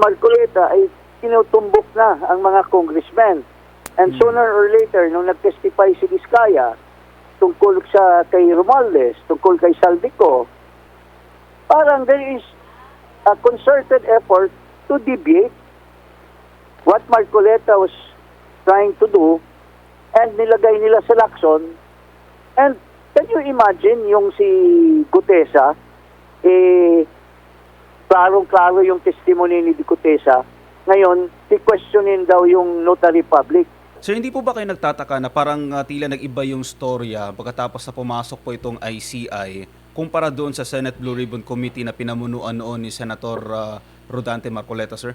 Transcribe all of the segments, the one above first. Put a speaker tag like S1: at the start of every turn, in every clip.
S1: Marcoleta ay tinutumbok na ang mga congressmen. And sooner or later, nung nag-testify si Vizcaya tungkol sa kay Romualdez, tungkol kay Saldico, parang there is a concerted effort to deviate what Marcoleta was trying to do and nilagay nila sa Lacson. And can you imagine yung si Gutesa, eh, klarong-klaro yung testimony ni Gutesa. Ngayon, i-questionin daw yung notary public.
S2: Sir, hindi po ba kayo nagtataka na parang ah, tila nag-iba yung storya pagkatapos na pumasok po itong ICI kumpara doon sa Senate Blue Ribbon Committee na pinamunuan noon ni Senator ah, Rodante Marcoleta, sir?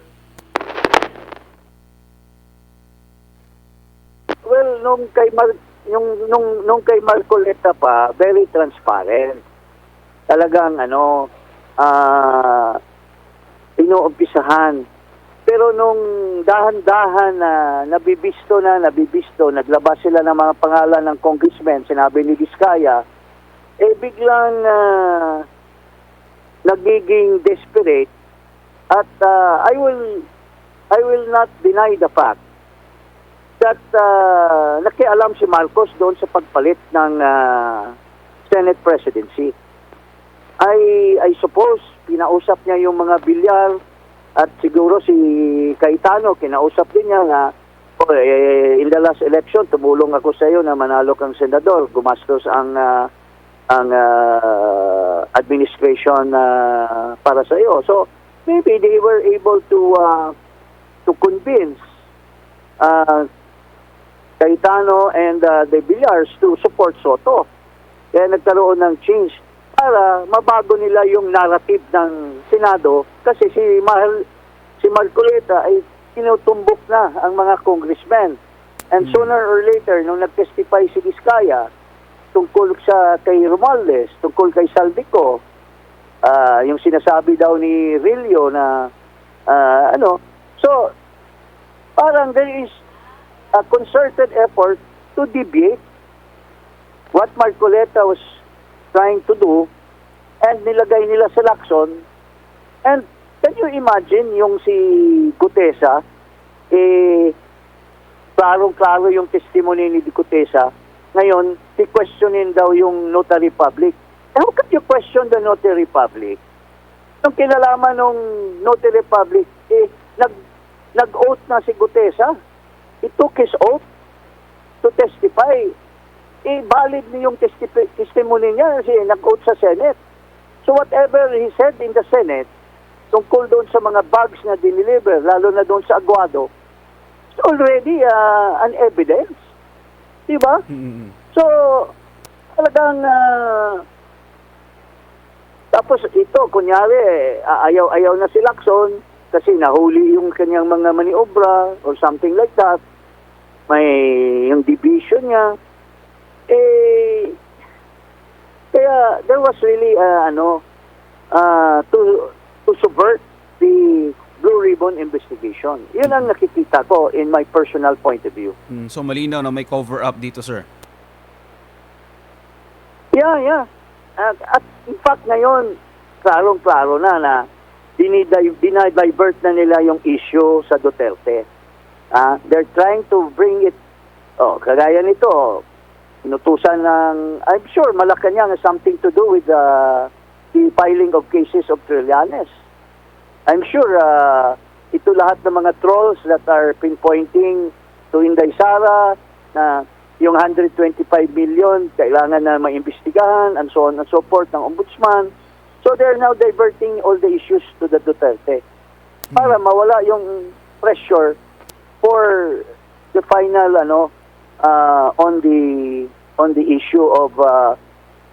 S1: Well, nung kay Mar yung nung nung kay Marcoleta pa, very transparent. Talagang ano, ah inuumpisahan. Pero nung dahan-dahan na nabibisto na, nabibisto, naglabas sila ng mga pangalan ng congressmen, sinabi ni Vizcaya, eh biglang ah, nagiging desperate at ah, I will I will not deny the fact that uh, nakialam si Marcos doon sa pagpalit ng ah, Senate presidency. I, I suppose, pinausap niya yung mga bilyar at siguro si Cayetano, kinausap din niya na "Oh, eh, in the last election, tumulong ako sa iyo na manalo kang senador. Gumastos ang ah, ang ah, administration ah, para sa iyo. So, maybe they were able to ah, to convince uh, Cayetano and uh, the Villars to support Soto. Kaya nagkaroon ng change para mabago nila yung narrative ng Senado kasi si Mahal, si Marcoleta ay tinutumbok na ang mga congressmen. And sooner or later, nung nag-testify si Vizcaya tungkol sa kay Romualdez, tungkol kay Saldico, ah, yung sinasabi daw ni Rillo na ah, ano, so parang there is a concerted effort to deviate what Marcoleta was trying to do and nilagay nila sa Lacson. And can you imagine yung si Gutesa, eh, klarong-klaro yung testimony ni Gutesa. Ngayon, i-questionin daw yung notary public. Eh, how can you question the notary public? Nung kinalaman nung notary public, eh, nag, nag-oath na si Gutesa. He took his oath to testify. Eh, valid na yung testi- testimony niya kasi nag-oath sa Senate. So whatever he said in the Senate, tungkol doon sa mga bugs na diniliver, lalo na doon sa Aguado, it's already uh, an evidence. Diba?
S2: Mm-mm.
S1: So, talagang ah, tapos ito, kunyari, ah, ayaw-ayaw na si Lacson kasi nahuli yung kanyang mga maniobra or something like that. May yung division niya. Eh, kaya there was really ah, ano ah, to to subvert the Blue Ribbon investigation. Yun ang nakikita ko in my personal point of view.
S2: Mm, so malinaw na may cover up dito, sir.
S1: Yeah, yeah. At, at in fact ngayon, klarong-klaro na na dinidivert na nila yung issue sa Duterte. Ah, they're trying to bring it, oh, kagaya nito, inutusan ng, I'm sure Malacanang has something to do with uh, the filing of cases of Trillanes. I'm sure uh, ito lahat ng mga trolls that are pinpointing to Inday Sara na yung 125 million kailangan na maimbestigahan and so on and so forth ng ombudsman. So they're now diverting all the issues to the Duterte para mawala yung pressure for the final ano uh, on the on the issue of uh,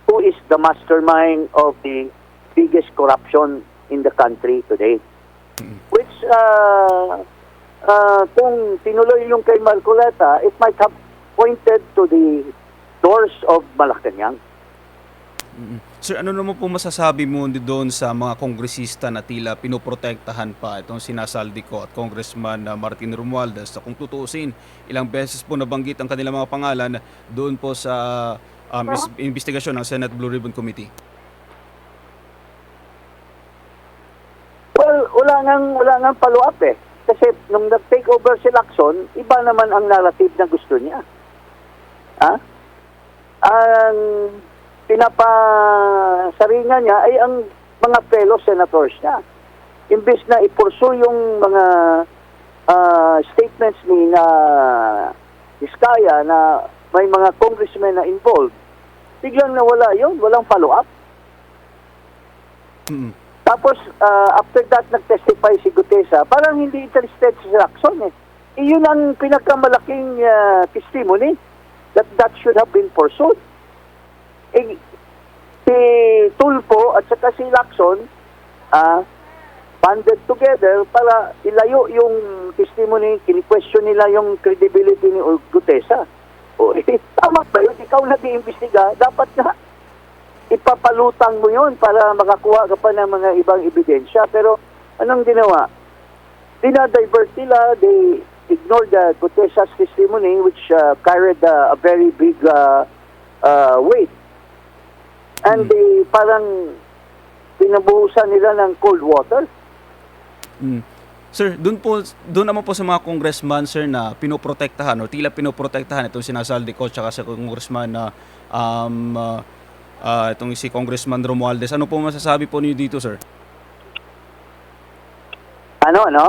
S1: who is the mastermind of the biggest corruption in the country today. Which uh, uh, kung tinuloy yung kay Marcoleta, it might have pointed to the doors of Malacanang.
S2: Mm-mm. Sir, ano naman po masasabi mo doon sa mga kongresista na tila pinoprotektahan pa itong sinasaldi ko at Congressman uh, Martin Romualdez na kung tutuusin, ilang beses po nabanggit ang kanilang mga pangalan doon po sa um, investigasyon ng Senate Blue Ribbon Committee.
S1: Well, wala nang wala nang follow up eh. Kasi nung nag-take over si Lacson, iba naman ang narrative na gusto niya. Ha? Ang pinapasaringan niya ay ang mga fellow senators niya. Imbis na ipursu yung mga ah, statements ni na Iskaya na may mga congressmen na involved, biglang nawala yon walang follow-up.
S2: Mm.
S1: Tapos, ah, after that, nag-testify si Gutesa, parang hindi interested si Lacson eh. Iyon ang pinakamalaking ah, testimony that that should have been pursued. Tulfo at saka si Lacson, ah, banded together para ilayo yung testimony, kini-question nila yung credibility ni Gutesa. O, eh, tama ba yun? Ikaw nag-iimbestiga, dapat nga ipapalutang mo yun para makakuha ka pa ng mga ibang ebidensya. Pero anong ginawa? Dinadivert nila, they ignored the Gutesa's testimony which uh, carried uh, a very big uh, uh, weight. And they parang pinabuhusan nila ng cold water.
S2: Mm. Sir, doon po doon naman po sa mga congressman sir na pinoprotektahan o tila pinoprotektahan itong sinasaldi ko tsaka sa congressman na um ah, ah, itong si Congressman Romualdez. Ano po masasabi po niyo dito, sir?
S1: Ano, ano?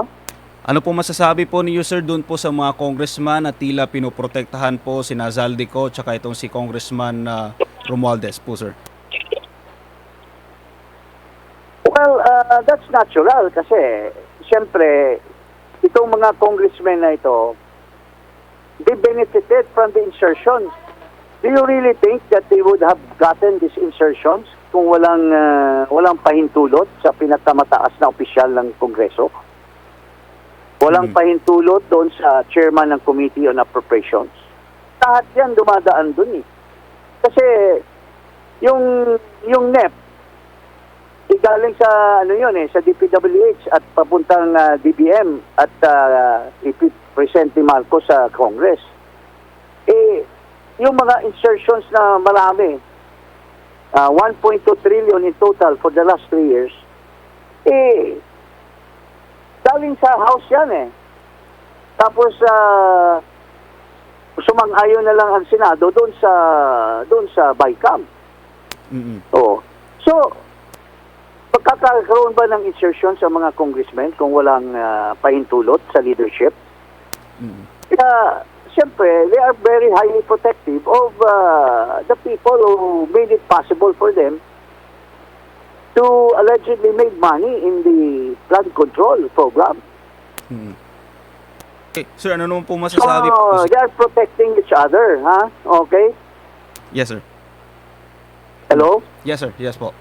S2: Ano po masasabi po niyo sir doon po sa mga congressman na tila pinoprotektahan po si Nazaldi ko tsaka itong si Congressman na Romualdez po, sir?
S1: Well, uh, that's natural kasi siyempre itong mga congressmen na ito they benefited from the insertions. Do you really think that they would have gotten these insertions kung walang uh, walang pahintulot sa pinakamataas na opisyal ng Kongreso? Walang
S2: Hmm.
S1: pahintulot doon sa chairman ng Committee on Appropriations. Lahat yan dumadaan doon eh. Kasi yung yung NEP galing sa ano yun eh sa DPWH at papuntang ah, DBM at uh, ipipresent ni Marcos sa Congress. Eh yung mga insertions na marami ah, 1.2 trillion in total for the last three years eh galing sa House yan eh. Tapos uh, sumang-ayon na lang ang Senado doon sa doon sa BICAM.
S2: Mm.
S1: Oo. So, pagkakaroon ba ng insertion sa mga congressmen kung walang ah, pahintulot sa leadership?
S2: Mm.
S1: Kaya, siyempre, they are very highly protective of ah, the people who made it possible for them to allegedly make money in the flood control program.
S2: Mm. Okay, sir, ano naman po
S1: So,
S2: masasabi po?
S1: they are protecting each other, ha? Okay?
S2: Yes, sir.
S1: Hello?
S2: Yes, sir. Yes po.